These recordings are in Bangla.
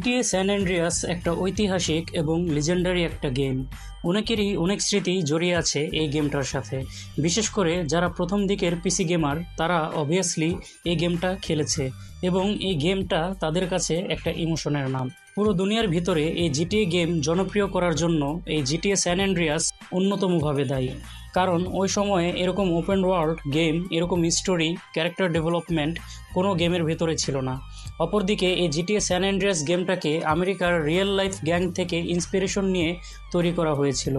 জিটিএ স্যান অ্যান্ড্রিয়াস একটা ঐতিহাসিক এবং লিজেন্ডারি একটা গেম অনেকেরই অনেক স্মৃতি জড়িয়ে আছে এই গেমটার সাথে। বিশেষ করে যারা প্রথম দিকের পিসি গেমার তারা অবভিয়াসলি এই গেমটা খেলেছে এবং এই গেমটা তাদের কাছে একটা ইমোশনের নাম। পুরো দুনিয়ার ভিতরে এই জিটিএ গেম জনপ্রিয় করার জন্য এই জিটিএ স্যান অ্যান্ড্রিয়াস অন্যতমভাবে দায়ী। কারণ ওই সময়ে এরকম ওপেন ওয়ার্ল্ড গেম এরকম স্টোরি ক্যারেক্টার ডেভেলপমেন্ট কোনো গেমের ভেতরে ছিল না। অপরদিকে এই জিটিএ স্যান অ্যান্ড্রিয়াস গেমটাকে আমেরিকার রিয়েল লাইফ গ্যাং থেকে ইন্সপিরেশন নিয়ে তৈরি করা হয়েছিল,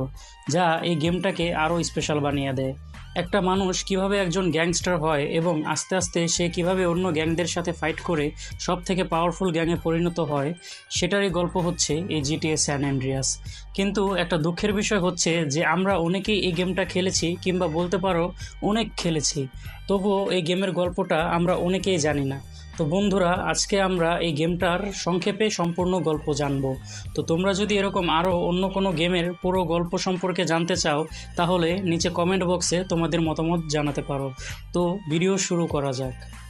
যা এই গেমটাকে আরও স্পেশাল বানিয়ে দেয়। একটা মানুষ কীভাবে একজন গ্যাংস্টার হয় এবং আস্তে আস্তে সে কীভাবে অন্য গ্যাংদের সাথে ফাইট করে সব থেকে পাওয়ারফুল গ্যাংয়ে পরিণত হয়, সেটারই গল্প হচ্ছে এই জিটিএ স্যান অ্যান্ড্রিয়াস। কিন্তু একটা দুঃখের বিষয় হচ্ছে যে আমরা অনেকেই এই গেমটা খেলেছি কিংবা বলতে পারো অনেক খেলেছি, তবুও এই গেমের গল্পটা আমরা অনেকেই জানি না। তো বন্ধুরা, আজকে আমরা এই গেমটার সংক্ষেপে সম্পূর্ণ গল্প জানব। তো তোমরা যদি এরকম আরও অন্য কোনো গেমের পুরো গল্প সম্পর্কে জানতে চাও, তাহলে নিচে কমেন্ট বক্সে তোমাদের মতামত জানাতে পারো। তো ভিডিও শুরু করা যাক।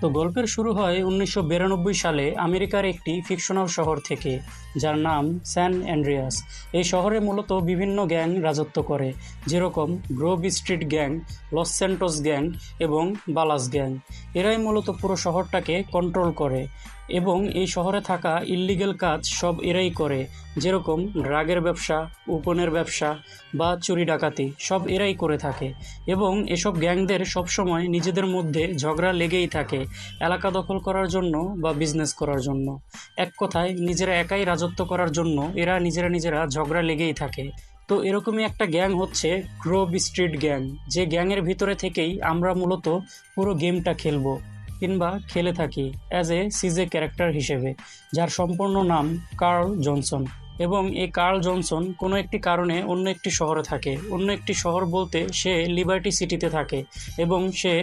তো গল্পের শুরু হয় উনিশশো বিরানব্বই সালে আমেরিকার একটি ফিকশনাল শহর থেকে, যার নাম স্যান অ্যান্ড্রিয়াস। এই শহরে মূলত বিভিন্ন গ্যাং রাজত্ব করে, যেরকম Grove Street gang, Los Santos gang এবং বালাস গ্যাং। এরাই মূলত পুরো শহরটাকে কন্ট্রোল করে। এবং এই শহরে থাকা ইল্লিগেল কাজ সব এরাই করে, যেরকম ড্রাগের ব্যবসা, উপনের ব্যবসা বা চুরি ডাকাতি, সব এরাই করে থাকে। এবং এসব গ্যাংদের সবসময় নিজেদের মধ্যে ঝগড়া লেগেই থাকে, এলাকা দখল করার জন্য বা বিজনেস করার জন্য। এক কথায়, নিজেরা একাই রাজত্ব করার জন্য এরা নিজেরা নিজেরা ঝগড়া লেগেই থাকে। তো এরকমই একটা গ্যাং হচ্ছে গ্রোভ স্ট্রিট গ্যাং যে গ্যাংয়ের ভিতরে থেকেই আমরা মূলত পুরো গেমটা খেলব। কিংবা খেলে থাকি অ্যাজ এ সিজে ক্যারেক্টার হিসেবে, যার সম্পূর্ণ নাম কার্ল জনসন। এবং এই কার্ল জনসন কোনো একটি কারণে অন্য একটি শহরে থাকে। অন্য একটি শহর বলতে সে লিবার্টি সিটিতে থাকে এবং সে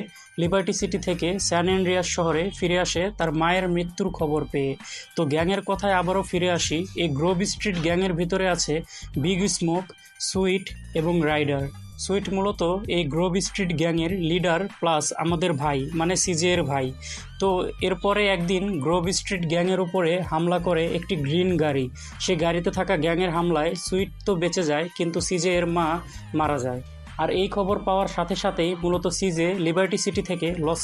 লিবার্টি সিটি থেকে স্যান অ্যান্ড্রিয়াস শহরে ফিরে আসে তার মায়ের মৃত্যুর খবর পেয়ে। তো গ্যাংয়ের কথায় আবারও ফিরে আসি, এই গ্রোভ স্ট্রিট গ্যাংয়ের ভিতরে আছে বিগ স্মোক সুইট এবং রাইডার সুইট মূলত এই গ্রোভ স্ট্রিট গ্যাংয়ের লিডার প্লাস আমাদের ভাই মানে সিজিয়ের ভাই। তো এরপরে একদিন গ্রোভ স্ট্রিট গ্যাংয়ের উপরে হামলা করে একটি গ্রিন গাড়ি। সে গাড়িতে থাকা গ্যাংয়ের হামলায় সুইট তো বেঁচে যায়, কিন্তু সিজে এর মা মারা যায়। আর এই খবর পাওয়ার সাথে সাথেই মূলত সিজে লিবার্টি সিটি থেকে লস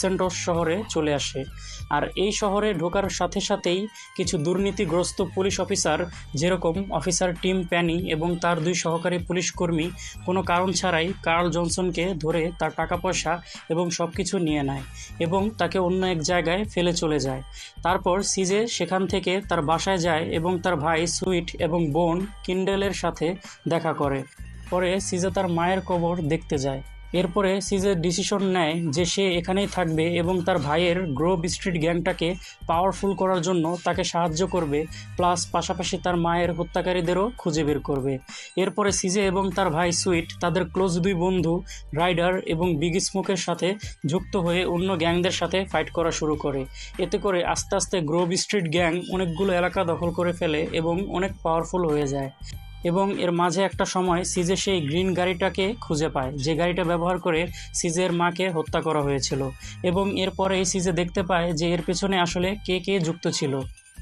শহরে চলে আসে। আর এই শহরে ঢোকার সাথে সাথেই কিছু দুর্নীতিগ্রস্ত পুলিশ অফিসার, যেরকম অফিসার টিম প্যানি এবং তার দুই সহকারী পুলিশ কর্মী, কোনো কারণ ছাড়াই কার্ল জনসনকে ধরে তার টাকা পয়সা এবং সব কিছু নিয়ে নেয় এবং তাকে অন্য এক জায়গায় ফেলে চলে যায়। তারপর সিজে সেখান থেকে তার বাসায় যায় এবং তার ভাই সুইট এবং বোন কিন্ডেলের সাথে দেখা করে। পরে সিজে তার মায়ের কবর দেখতে যায়। এরপরে সিজে ডিসিশন নেয় যে সে এখানেই থাকবে এবং তার ভাইয়ের গ্রোভ স্ট্রিট গ্যাংটাকে পাওয়ারফুল করার জন্য তাকে সাহায্য করবে, প্লাস পাশাপাশি তার মায়ের হত্যাকারীদেরও খুঁজে বের করবে। এরপরে সিজে এবং তার ভাই সুইট, তাদের ক্লোজ দুই বন্ধু, রাইডার এবং বিগ স্মোকের সাথে যুক্ত হয়ে অন্য গ্যাংদের সাথে ফাইট করা শুরু করে। এতে করে আস্তে আস্তে গ্রোভ স্ট্রিট গ্যাং অনেকগুলো এলাকা দখল করে ফেলে এবং অনেক পাওয়ারফুল হয়ে যায়। এবং এর মাঝে একটা সময় সিজে সেই গ্রিন গাড়িটাকে খুঁজে পায়। যে গাড়িটা ব্যবহার করে সিজের মাকে হত্যা করা হয়েছিল এবং এরপরে সিজে দেখতে পায় যে এর পেছনে আসলে কে কে যুক্ত ছিল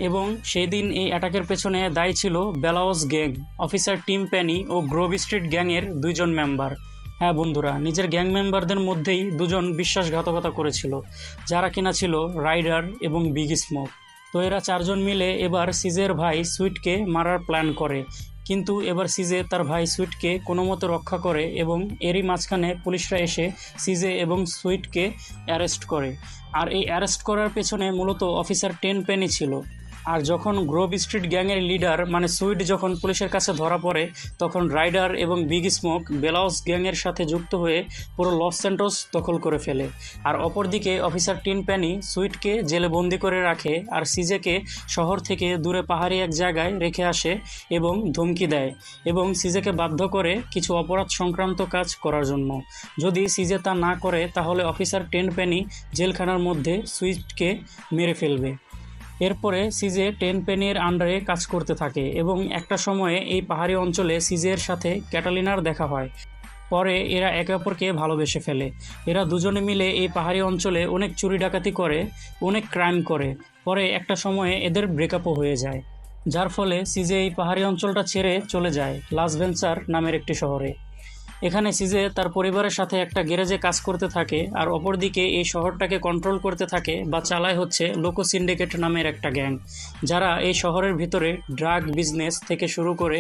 এবং সেই দিন এই অ্যাটাকের পেছনে দায়ী ছিল Ballas gang, officer Tenpenny ও গ্রোভ স্ট্রিট গ্যাংয়ের দুইজন মেম্বার। হ্যাঁ বন্ধুরা, নিজের গ্যাং মেম্বারদের মধ্যেই দুজন বিশ্বাসঘাতকতা করেছিল, যারা কিনা ছিল রাইডার এবং বিগ স্মোক। তো এরা চারজন মিলে এবার সিজের ভাই সুইটকে মারার প্ল্যান করে কিন্তু এবার সিজে তার ভাই সুইটকে কোনো মতো রক্ষা করে এবং এরই মাঝখানে পুলিশরা এসে সিজে এবং সুইটকে অ্যারেস্ট করে। আর এই অ্যারেস্ট করার পেছনে মূলত অফিসার টেন পেনই ছিল। আর যখন গ্রোভ স্ট্রিট গ্যাংয়ের লিডার মানে সুইট যখন পুলিশের কাছে ধরা পড়ে, তখন রাইডার এবং বিগ স্মোক বেলাউস গ্যাংয়ের সাথে যুক্ত হয়ে পুরো লস সেন্টোস দখল করে ফেলে। আর অপরদিকে অফিসার টিন প্যানি সুইটকে জেলে বন্দি করে রাখে আর সিজেকে শহর থেকে দূরে পাহাড়ি এক জায়গায় রেখে আসে এবং ধমকি দেয় এবং সিজেকে বাধ্য করে কিছু অপরাধ সংক্রান্ত কাজ করার জন্য। যদি সিজে তা না করে, তাহলে অফিসার টেন প্যানি জেলখানার মধ্যে সুইটকে মেরে ফেলবে। এরপরে সিজে টেন পেনের আন্ডারে কাজ করতে থাকে এবং একটা সময়ে এই পাহাড়ি অঞ্চলে সিজের সাথে ক্যাটালিনার দেখা হয়। পরে এরা একে অপরকে ভালোবেসে ফেলে। এরা দুজনে মিলে এই পাহাড়ি অঞ্চলে অনেক চুরি ডাকাতি করে, অনেক ক্রাইম করে। পরে একটা সময়ে এদের ব্রেকআপও হয়ে যায়। যার ফলে সিজে এই পাহাড়ি অঞ্চলটা ছেড়ে চলে যায় লাস ভেঞ্চার নামের একটি শহরে। এখানে সিজে তার পরিবারের সাথে একটা গ্যারেজে কাজ করতে থাকে আর অপরদিকে এই শহরটাকে কন্ট্রোল করতে থাকে বা চালায় হচ্ছে লোকো সিন্ডিকেট নামের একটা গ্যাং যারা এই শহরের ভিতরে ড্রাগ বিজনেস থেকে শুরু করে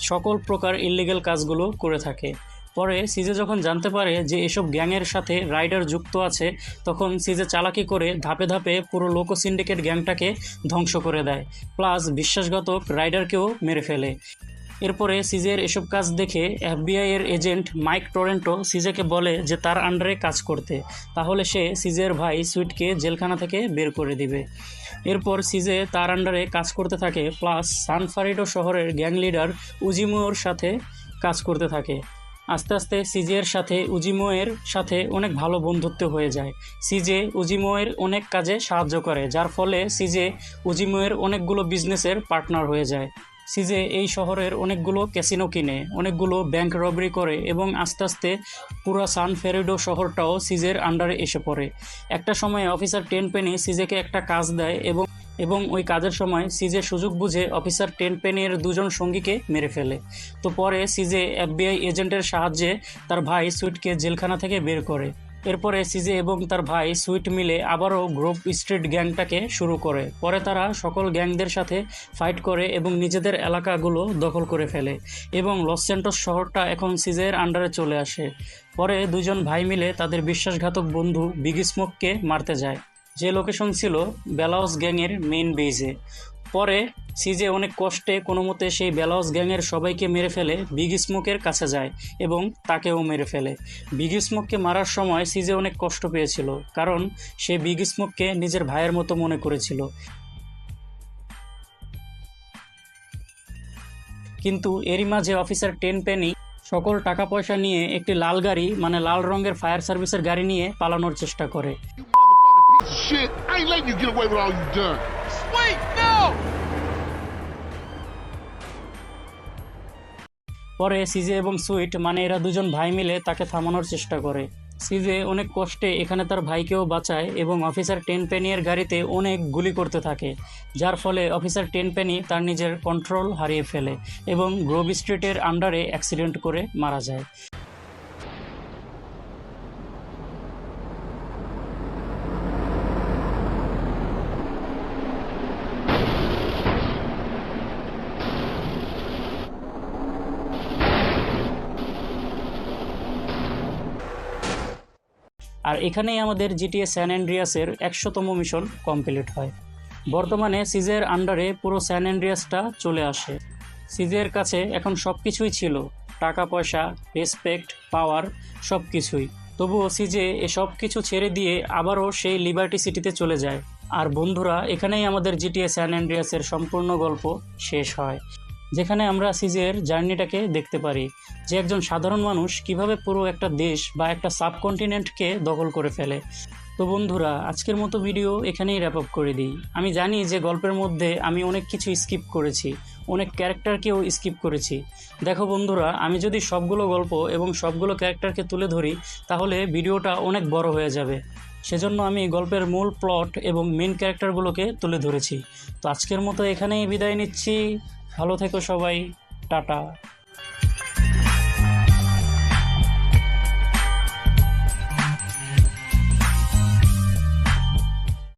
সকল প্রকার ইলিগেল কাজগুলো করে থাকে। পরে সিজে যখন জানতে পারে যে এসব গ্যাংয়ের সাথে রাইডার যুক্ত আছে, তখন সিজে চালাকি করে ধাপে ধাপে পুরো লোকো সিন্ডিকেট গ্যাংটাকে ধ্বংস করে দেয় প্লাস বিশ্বাসঘাতক রাইডারকেও মেরে ফেলে। এরপরে সিজের এসব কাজ দেখে এফবিআই এর এজেন্ট মাইক টরেন্টো সিজেকে বলে যে তার আন্ডারে কাজ করতে। তাহলে সে সিজের ভাই সুইটকে জেলখানা থেকে বের করে দিবে। এরপর সিজে তার আন্ডারে কাজ করতে থাকে, প্লাস সানফারিডো শহরের গ্যাং লিডার উজিমোর সাথে কাজ করতে থাকে। আস্তে আস্তে সিজের সাথে উজিমোয়ের সাথে অনেক ভালো বন্ধুত্ব হয়ে যায়। সিজে উজিমোয়ের অনেক কাজে সাহায্য করে, যার ফলে সিজে উজিমোয়ের অনেকগুলো বিজনেসের পার্টনার হয়ে যায়। সিজে এই শহরের অনেকগুলো ক্যাসিনো কিনে, অনেকগুলো ব্যাংক রবারি করে এবং আস্তে আস্তে পুরো সান ফেরিডো শহরটাও সিজের আন্ডারে এসে পড়ে। একটা সময় অফিসার টেন পেনি সিজেকে একটা কাজ দেয় এবং এবং ওই কাজের সময় সিজে সুযোগ বুঝে অফিসার টেন পেনের দুজন সঙ্গীকে মেরে ফেলে। তো পরে সিজে এফবিআই এজেন্টের সাহায্যে তার ভাই সুইটকে জেলখানা থেকে বের করে। এরপরে সিজে এবং তার ভাই সুইট মিলে আবারও গ্রোভ স্ট্রিট গ্যাংটাকে শুরু করে। পরে তারা সকল গ্যাংদের সাথে ফাইট করে এবং নিজেদের এলাকাগুলো দখল করে ফেলে এবং লস সেন্টোস শহরটা এখন সিজের আন্ডারে চলে আসে। পরে দুজন ভাই মিলে তাদের বিশ্বাসঘাতক বন্ধু বিগ স্মোককে মারতে যায়। যে লোকেশন ছিল বেলাউস গ্যাংয়ের মেইন বেজে পরে সিজে অনেক কষ্টে কোনো মতে সেই বেলাউস গ্যাংয়ের সবাইকে মেরে ফেলে বিগ স্মোকের কাছে যায় এবং তাকেও মেরে ফেলে। বিগ স্মোককে মারার সময় সিজে অনেক কষ্ট পেয়েছিল, কারণ সে বিগ স্মোককে নিজের ভাইয়ের মতো মনে করেছিল। কিন্তু এরই মাঝে অফিসার টেন পেনি সকল টাকা পয়সা নিয়ে একটি লাল গাড়ি মানে লাল রঙের ফায়ার সার্ভিসের গাড়ি নিয়ে পালানোর চেষ্টা করে। পরে সিজে এবং সুইট মানে এরা দুজন ভাই মিলে তাকে থামানোর চেষ্টা করে। সিজে অনেক কষ্টে এখানে তার ভাইকেও বাঁচায় এবং অফিসার টেন পেনিয়ের গাড়িতে অনেক গুলি করতে থাকে, যার ফলে অফিসার টেন পেনি তার নিজের কন্ট্রোল হারিয়ে ফেলে এবং গ্রোভ স্ট্রিটের আন্ডারে অ্যাক্সিডেন্ট করে মারা যায়। আর এখানেই আমাদের জিটিএ স্যান অ্যান্ড্রিয়াসের একশোতম মিশন কমপ্লিট হয়। বর্তমানে সিজের আন্ডারে পুরো স্যান অ্যান্ড্রিয়াসটা চলে আসে। সিজের কাছে এখন সব কিছুই ছিল। টাকা পয়সা রেসপেক্ট পাওয়ার সব কিছুই তবুও সিজে এসব কিছু ছেড়ে দিয়ে আবারও সেই লিবার্টি সিটিতে চলে যায়। আর বন্ধুরা, এখানেই আমাদের জিটিএ স্যান অ্যান্ড্রিয়াসের সম্পূর্ণ গল্প শেষ হয়। যেখানে আমরা সিজের জার্নিটাকে দেখতে পারি যে একজন সাধারণ মানুষ কীভাবে পুরো একটা দেশ বা একটা সাবকন্টিনেন্টকে দখল করে ফেলে। তো বন্ধুরা, আজকের মতো ভিডিও এখানেই র্যাপ আপ করে দিই। আমি জানি যে গল্পের মধ্যে আমি অনেক কিছু স্কিপ করেছি, অনেক ক্যারেক্টারকেও স্কিপ করেছি। দেখো বন্ধুরা, আমি যদি সবগুলো গল্প এবং সবগুলো ক্যারেক্টারকে তুলে ধরি, তাহলে ভিডিওটা অনেক বড় হয়ে যাবে। সেজন্য আমি গল্পের মূল প্লট এবং মেন ক্যারেক্টারগুলোকে তুলে ধরেছি। তো আজকের মতো এখানেই বিদায় নিচ্ছি। ভালো থেকো সবাই টাটা